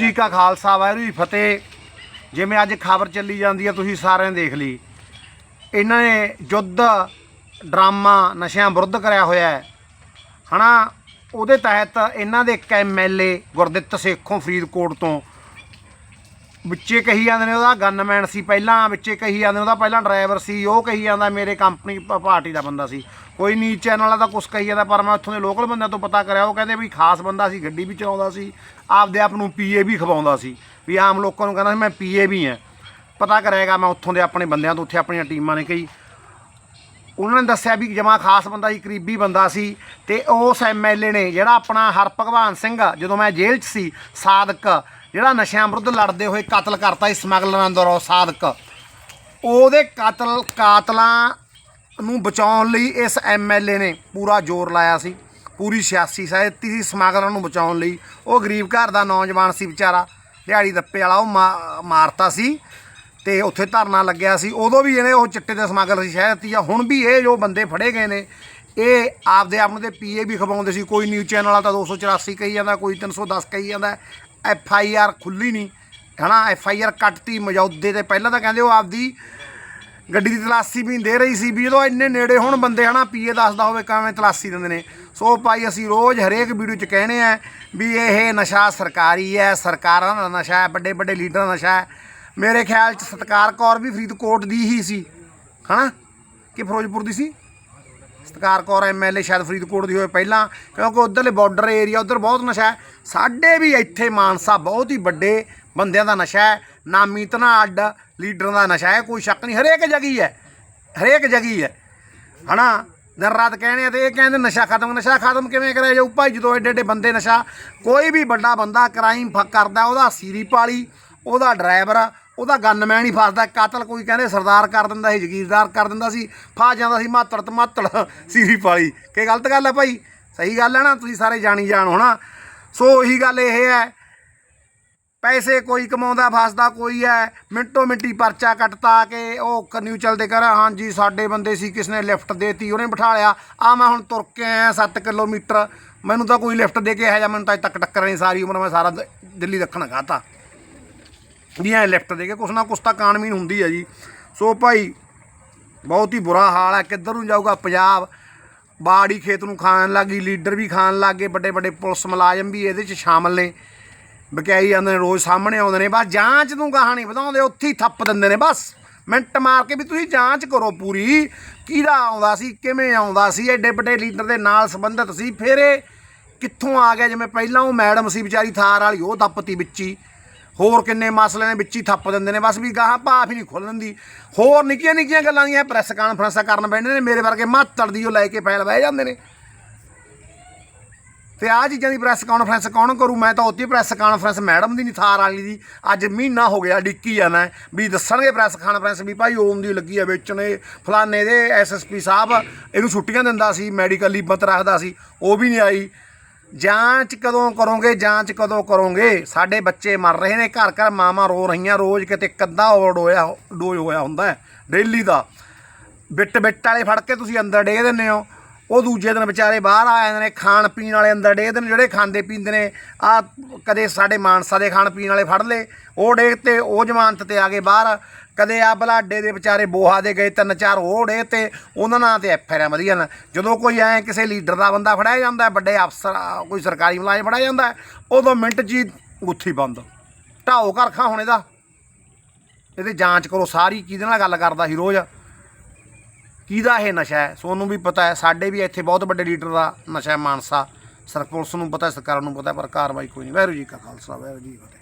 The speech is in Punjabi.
ਜੀ ਕਾ ਖਾਲਸਾ, ਵਾਹਿਗੁਰੂ ਜੀ ਫਤਿਹ। ਜਿਵੇਂ ਅੱਜ ਖਬਰ ਚੱਲੀ ਜਾਂਦੀ ਹੈ ਤੁਸੀਂ ਸਾਰਿਆਂ ਦੇਖ ਲਈ। ਇਹਨਾਂ ਨੇ ਯੁੱਧ ਡਰਾਮਾ, ਨਸ਼ਿਆਂ ਵਿਰੁੱਧ ਕਰਿਆ ਹੋਇਆ ਹੈ। ਹਨਾ, ਉਹਦੇ ਤਹਿਤ ਇਹਨਾਂ ਦੇ ਇੱਕ ਐਮਐਲਏ ਗੁਰਦਿੱਤ ਸੇਖੋਂ ਫਰੀਦਕੋਟ ਤੋਂ ਵਿੱਚੇ ਕਹੀ ਜਾਂਦੇ ਨੇ ਉਹਦਾ ਗਨਮੈਨ ਸੀ ਪਹਿਲਾਂ, ਵਿੱਚੇ ਕਹੀ ਜਾਂਦੇ ਨੇ ਉਹਦਾ ਪਹਿਲਾਂ ਡਰਾਈਵਰ ਸੀ, ਉਹ ਕਹੀ ਜਾਂਦਾ ਮੇਰੇ ਕੰਪਨੀ ਪਾਰਟੀ ਦਾ ਬੰਦਾ ਸੀ। ਕੋਈ ਨੀ ਚੈਨਲ ਵਾਲਾ ਤਾਂ ਕੁਛ ਕਹੀ ਜਾਂਦਾ, ਪਰ ਮੈਂ ਉੱਥੋਂ ਦੇ ਲੋਕਲ ਬੰਦਿਆਂ ਤੋਂ ਪਤਾ ਕਰਿਆ, ਉਹ ਕਹਿੰਦੇ ਵੀ ਖਾਸ ਬੰਦਾ ਸੀ, ਗੱਡੀ ਵੀ ਚਲਾਉਂਦਾ ਸੀ, ਆਪਦੇ ਆਪ ਨੂੰ ਪੀਏ ਵੀ ਖਵਾਉਂਦਾ ਸੀ, ਵੀ ਆਮ ਲੋਕਾਂ ਨੂੰ ਕਹਿੰਦਾ ਸੀ, ਮੈਂ ਪੀਏ ਵੀ ਹਾਂ। ਪਤਾ ਕਰਿਆਗਾ ਮੈਂ ਉੱਥੋਂ ਦੇ ਆਪਣੇ ਬੰਦਿਆਂ ਤੋਂ, ਉੱਥੇ ਆਪਣੀਆਂ ਟੀਮਾਂ ਨੇ ਕਈ ਉਹਨਾਂ ਨੇ ਦੱਸਿਆ ਵੀ ਜਮਾ ਖਾਸ ਬੰਦਾ ਸੀ, ਕਰੀਬੀ ਬੰਦਾ ਸੀ, ਤੇ ਉਸ ਐਮਐਲਏ ਨੇ ਜਿਹੜਾ ਆਪਣਾ ਹਰ ਭਗਵਾਨ ਸਿੰਘ ਜਦੋਂ ਮੈਂ ਜੇਲ੍ਹ 'ਚ ਸੀ, ਸਾਦਕ, ਜਿਹੜਾ ਨਸ਼ਿਆਂ ਵਿਰੁੱਧ ਲੜਦੇ ਹੋਏ ਕਤਲ ਕਰਤਾ ਸੀ, ਸਮਗਲਰਾਂ ਅੰਦਰੋਂ ਸਾਦਕ। ਉਹਦੇ ਕਤਲ, ਕਾਤਲਾਂ ਨੂੰ ਬਚਾਉਣ ਲਈ ਇਸ ਐਮਐਲਏ ਨੇ ਪੂਰਾ ਜ਼ੋਰ ਲਾਇਆ ਸੀ। ਪੂਰੀ ਸਿਆਸੀ ਸਹਾਇਤੀ ਸੀ ਸਮਗਲਰਾਂ ਨੂੰ ਬਚਾਉਣ ਲਈ। ਉਹ ਗਰੀਬ ਘਰ ਦਾ ਨੌਜਵਾਨ ਸੀ ਵਿਚਾਰਾ। ਦਿਹਾੜੀ ਦੱਪੇ ਵਾਲਾ ਉਹ ਮਾ- ਮਾਰਤਾ ਸੀ ਤੇ ਉੱਥੇ ਧਰਨਾ ਲੱਗਿਆ ਸੀ। ਉਦੋਂ ਵੀ ਇਹਨੇ ਉਹ ਚਿੱਟੇ ਦੇ ਸਮਾਗਰ ਸੀ ਸ਼ਾਇਦ ਆ। ਹੁਣ ਵੀ ਇਹ ਜੋ ਬੰਦੇ ਫੜੇ ਗਏ ਨੇ, ਇਹ ਆਪਦੇ ਆਪ ਨੂੰ ਤੇ ਪੀਏ ਵੀ ਖਵਾਉਂਦੇ ਸੀ। ਕੋਈ ਨਿਊਜ਼ ਚੈਨਲ ਵਾਲਾ ਤਾਂ 284 ਕਹੀ ਜਾਂਦਾ, ਕੋਈ 310 ਕਹੀ ਜਾਂਦਾ। ਐਫ ਆਈ ਆਰ ਖੁੱਲੀ ਨਹੀਂ। ਹਨਾ, ਐਫ ਆਈ ਆਰ ਕੱਟਤੀ ਮੌਜੂਦੇ ਤੇ ਪਹਿਲਾਂ ਤਾਂ ਕਹਿੰਦੇ ਉਹ ਆਪਦੀ ਗੱਡੀ ਦੀ ਤਲਾਸ਼ੀ ਵੀ ਦੇ ਰਹੀ ਸੀ ਵੀ ਜਦੋਂ ਇੰਨੇ ਨੇੜੇ ਹੋਣ ਬੰਦੇ ਹਨਾ ਪੀਏ ਦੱਸਦਾ ਹੋਵੇ ਕਿਵੇਂ ਤਲਾਸ਼ੀ ਦਿੰਦੇ ਨੇ। ਸੋ ਭਾਈ ਅਸੀਂ ਰੋਜ਼ ਹਰੇਕ ਵੀਡੀਓ 'ਚ ਕਹਿੰਦੇ ਆ ਵੀ ਇਹ ਨਸ਼ਾ ਸਰਕਾਰੀ ਹੈ, ਸਰਕਾਰਾਂ ਦਾ ਨਸ਼ਾ ਹੈ ਵੱਡੇ ਵੱਡੇ ਲੀਡਰਾਂ ਦਾ ਨਸ਼ਾ ਹੈ। ਮੇਰੇ ਖਿਆਲ 'ਚ ਸਤਕਾਰ ਕੌਰ ਵੀ ਫਰੀਦਕੋਟ ਦੀ ਹੀ ਸੀ। ਹਨਾ? ਕਿ ਫਿਰੋਜ਼ਪੁਰ ਦੀ ਸੀ? ਸਤਕਾਰ ਕੌਰ ਐਮਐਲਏ ਸ਼ਾਇਦ ਫਰੀਦਕੋਟ ਦੀ ਹੋਏ ਪਹਿਲਾਂ, ਕਿਉਂਕਿ ਉਧਰਲੇ ਬਾਰਡਰ ਏਰੀਆ ਉਧਰ ਬਹੁਤ ਨਸ਼ਾ ਹੈ। ਸਾਡੇ ਵੀ ਇੱਥੇ ਮਾਨਸਾ ਬਹੁਤ ਹੀ ਵੱਡੇ ਬੰਦਿਆਂ ਦਾ ਨਸ਼ਾ ਹੈ। ਨਾਮੀ ਧਨਾ ਅੱਡ। ਲੀਡਰਾਂ ਦਾ ਨਸ਼ਾ ਹੈ, ਕੋਈ ਸ਼ੱਕ ਨਹੀਂ, ਹਰੇਕ ਜਗ੍ਹਾ ਹੈ, ਹਰੇਕ ਜਗ੍ਹਾ ਹੀ। ਹੈ ਹਨਾ? ਦਿਨ ਰਾਤ ਕਹਿੰਦੇ ਆ ਤੇ ਇਹ ਕਹਿੰਦੇ ਨਸ਼ਾ ਖਤਮ ਨਸ਼ਾ ਖਤਮ ਕਿਵੇਂ ਕਰਿਆ ਜਾਊ? ਭਾਈ ਜਦੋਂ ਐਡੇ ਐਡੇ ਬੰਦੇ ਨਸ਼ਾ, ਕੋਈ ਵੀ ਵੱਡਾ ਬੰਦਾ ਕ੍ਰਾਈਮ ਕਰਦਾ, ਉਹਦਾ ਸੀਰੀ ਪਾਲੀ, ਉਹਦਾ ਡਰਾਈਵਰ ਉਹਦਾ ਗਨਮੈਨ ਹੀ ਫਸਦਾ, ਕਾਤਲ ਕੋਈ ਕਹਿੰਦੇ ਸਰਦਾਰ ਕਰ ਦਿੰਦਾ ਸੀ, ਜ਼ਗੀਰਦਾਰ ਕਰ ਦਿੰਦਾ ਸੀ, ਫਸ ਜਾਂਦਾ ਸੀ, ਮਾਤੜ ਤੇ ਸੀਰੀ ਪਾਲੀ। ਕਿ ਗਲਤ ਗੱਲ ਹੈ ਭਾਈ? ਸਹੀ ਗੱਲ ਹੈ ਨਾ, ਤੁਸੀਂ ਸਾਰੇ ਜਾਣੀ ਜਾਣ ਹੋਣਾ ਸੋ ਉਹੀ ਗੱਲ ਇਹ ਹੈ ਪੈਸੇ ਕੋਈ ਕਮਾਉਂਦਾ, ਫਸਦਾ ਕੋਈ ਹੈ ਮਿੰਟੋ ਮਿੰਟੀ ਪਰਚਾ ਕੱਟਤਾ ਕਿ ਉਹ ਕਨਿਊ ਚਲਦੇ ਕਰ ਹਾਂਜੀ, ਸਾਡੇ ਬੰਦੇ ਸੀ, ਕਿਸ ਨੇ ਲਿਫਟ ਦੇਤੀ, ਉਹਨੇ ਬਿਠਾ ਲਿਆ। ਆ ਮੈਂ ਹੁਣ ਤੁਰ ਕੇ ਆਇਆ 7 ਕਿਲੋਮੀਟਰ। ਮੈਨੂੰ ਤਾਂ ਕੋਈ ਲਿਫਟ ਦੇ ਕੇ ਆਇਆ ਜਾਂ ਮੈਨੂੰ ਤਾਂ ਅੱਜ ਤੱਕ ਟੱਕਰ ਨਹੀਂ ਸਾਰੀ ਉਮਰ, ਮੈਂ ਸਾਰਾ ਦਿੱਲੀ ਦੱਖਣ ਗਾਤਾ ਵੀ ਐ ਲਿਫਟ ਦੇ ਕੇ ਕੁਛ ਨਾ ਕੁਛ ਤਾਂ ਕਾਨਮੀਨ ਹੁੰਦੀ ਹੈ ਜੀ। ਸੋ ਭਾਈ, ਬਹੁਤ ਹੀ ਬੁਰਾ ਹਾਲ ਹੈ ਕਿੱਧਰ ਨੂੰ ਜਾਊਗਾ ਪੰਜਾਬ? ਬਾੜੀ ਖੇਤ ਨੂੰ ਖਾਣ ਲੱਗੀ ਲੀਡਰ ਵੀ ਖਾਣ ਲੱਗੇ ਵੱਡੇ ਵੱਡੇ ਪੁਲਿਸ ਮੁਲਾਜ਼ਮ ਵੀ ਇਹਦੇ 'ਚ ਸ਼ਾਮਲ ਨੇ। ਬਕਾਈ ਜਾਂਦੇ ਨੇ, ਰੋਜ਼ ਸਾਹਮਣੇ ਆਉਂਦੇ ਨੇ, ਬਸ ਜਾਂਚ ਨੂੰ ਗਾਹਾਂ ਨਹੀਂ ਵਧਾਉਂਦੇ, ਉੱਥੇ ਹੀ ਥੱਪ ਦਿੰਦੇ ਨੇ, ਬਸ। ਮਿੰਟ ਮਾਰ ਕੇ ਵੀ ਤੁਸੀਂ ਜਾਂਚ ਕਰੋ ਪੂਰੀ, ਕਿਹਦਾ ਆਉਂਦਾ ਸੀ, ਕਿਵੇਂ ਆਉਂਦਾ ਸੀ, ਐਡੇ ਵੱਡੇ ਲੀਡਰ ਦੇ ਨਾਲ ਸੰਬੰਧਿਤ ਸੀ, ਫਿਰ ਇਹ ਕਿੱਥੋਂ ਆ ਗਿਆ, ਜਿਵੇਂ ਪਹਿਲਾਂ ਉਹ ਮੈਡਮ ਸੀ ਵਿਚਾਰੀ ਥਾਰ ਵਾਲੀ, ਉਹ ਦੱਪਤੀ ਵਿੱਚ। ਹੀ ਹੋਰ ਕਿੰਨੇ ਮਸਲੇ ਨੇ, ਵਿੱਚ ਹੀ ਥੱਪ ਦਿੰਦੇ ਨੇ, ਬਸ ਵੀ ਗਾਹਾਂ ਭਾਫ ਹੀ ਨਹੀਂ ਖੁੱਲਣ ਦੀ ਹੋਰ ਨਿੱਕੀਆਂ ਨਿੱਕੀਆਂ ਗੱਲਾਂ ਦੀਆਂ ਪ੍ਰੈਸ ਕਾਨਫਰੰਸਾਂ ਕਰਨ ਬੈਠਦੇ ਨੇ, ਮੇਰੇ ਵਰਗੇ ਮਾਤੜ ਦੀ ਉਹ ਲੈ ਕੇ ਫੈਲ ਬਹਿ ਜਾਂਦੇ ਨੇ। ਤੇ ਆ ਚੀਜ਼ਾਂ ਦੀ ਪ੍ਰੈਸ ਕਾਨਫਰੰਸ ਕੌਣ ਕਰੂ? ਮੈਂ ਤਾਂ ਉੱਥੇ ਪ੍ਰੈਸ ਕਾਨਫਰੰਸ ਮੈਡਮ ਦੀ ਨਹੀਂ ਥਾਰ ਵਾਲੀ ਦੀ। ਅੱਜ ਮਹੀਨਾ ਹੋ ਗਿਆ, ਡਿੱਕੀ ਜਾਣਾ ਹੈ ਵੀ ਦੱਸਣਗੇ ਪ੍ਰੈਸ ਕਾਨਫਰੰਸ ਵੀ ਭਾਈ ਓਮ ਦੀ ਲੱਗੀ ਆ ਵੇਚਣ ਇਹ ਫਲਾਣੇ ਦੇ ਐਸਐਸਪੀ ਸਾਹਿਬ, ਇਹਨੂੰ ਛੁੱਟੀਆਂ ਦਿੰਦਾ ਸੀ ਮੈਡੀਕਲ ਲੀਬਤ ਰੱਖਦਾ ਸੀ, ਉਹ ਵੀ ਨਹੀਂ ਆਈ। ਜਾਂਚ ਕਦੋਂ ਕਰੋਗੇ, ਜਾਂਚ ਕਦੋਂ ਕਰੋਗੇ? ਸਾਡੇ ਬੱਚੇ ਮਰ ਰਹੇ ਨੇ, ਘਰ ਘਰ ਮਾਵਾਂ ਰੋ ਰਹੀਆਂ, ਰੋਜ਼ ਕਿਤੇ ਕੱਦਾ ਓਵਰ ਹੋਇਆ ਡੋਜ਼ ਹੋਇਆ ਹੁੰਦਾ ਡੇਲੀ ਦਾ। ਬਿੱਟ ਬਿੱਟ ਵਾਲੇ ਫੜ ਕੇ ਤੁਸੀਂ ਅੰਦਰ ਡੇ ਦਿੰਦੇ ਹੋ। ਉਹ ਦੂਜੇ ਦਿਨ ਵਿਚਾਰੇ ਬਾਹਰ ਆ ਜਾਂਦੇ ਨੇ, ਖਾਣ ਪੀਣ ਵਾਲੇ ਅੰਦਰ ਡੇ ਨੇ, ਜਿਹੜੇ ਖਾਂਦੇ ਪੀਂਦੇ ਨੇ ਆ ਕਦੇ ਸਾਡੇ ਮਾਨਸਾ ਦੇ ਖਾਣ ਪੀਣ ਵਾਲੇ ਫੜ ਲਏ, ਉਹ ਡੇ ਤੇ, ਉਹ ਜ਼ਮਾਨਤ ਤੇ ਆ ਗਏ ਬਾਹਰ, ਕਦੇ ਆ ਬਲਾਡੇ ਦੇ ਵਿਚਾਰੇ ਬੋਹਾ ਦੇ ਗਏ ਤਿੰਨ ਚਾਰ, ਉਹ ਡੇ ਤੇ, ਉਹਨਾਂ ਨਾਂ ਤੇ ਐਫ ਆਰ ਵਧੀਆ ਨਾ। ਜਦੋਂ ਕੋਈ ਐ ਕਿਸੇ ਲੀਡਰ ਦਾ ਬੰਦਾ ਫੜਿਆ ਜਾਂਦਾ, ਵੱਡੇ ਅਫਸਰ ਕੋਈ ਸਰਕਾਰੀ ਮੁਲਾਜ਼ਮ ਫੜਿਆ ਜਾਂਦਾ, ਉਦੋਂ ਮਿੰਟ 'ਚ ਹੀ ਗੁੱਥੀ ਬੰਦ। ਢਾਓ ਕਰਖਾ ਹੁਣ ਇਹਦਾ। ਇਹਦੀ ਜਾਂਚ ਕਰੋ, ਸਾਰੀ ਕਿਹਦੇ ਨਾਲ ਗੱਲ ਕਰਦਾ ਸੀ ਰੋਜ਼। ਕਿਹਦਾ ਇਹ ਨਸ਼ਾ ਹੈ? ਸੋਨੂੰ ਵੀ ਪਤਾ ਹੈ, ਸਾਡੇ ਵੀ ਇੱਥੇ ਬਹੁਤ ਵੱਡੇ ਲੀਡਰ ਦਾ ਨਸ਼ਾ ਹੈ, ਮਾਨਸਾ। ਸਰ, ਪੁਲਿਸ ਨੂੰ ਪਤਾ ਹੈ, ਸਰਕਾਰ ਨੂੰ ਪਤਾ ਪਰ ਕਾਰਵਾਈ ਕੋਈ ਨਹੀਂ। ਵਾਹਿਗੁਰੂ ਜੀ ਕਾ ਖਾਲਸਾ, ਵਾਹਿਗੁਰੂ ਜੀ ਕੀ ਫਤਿਹ।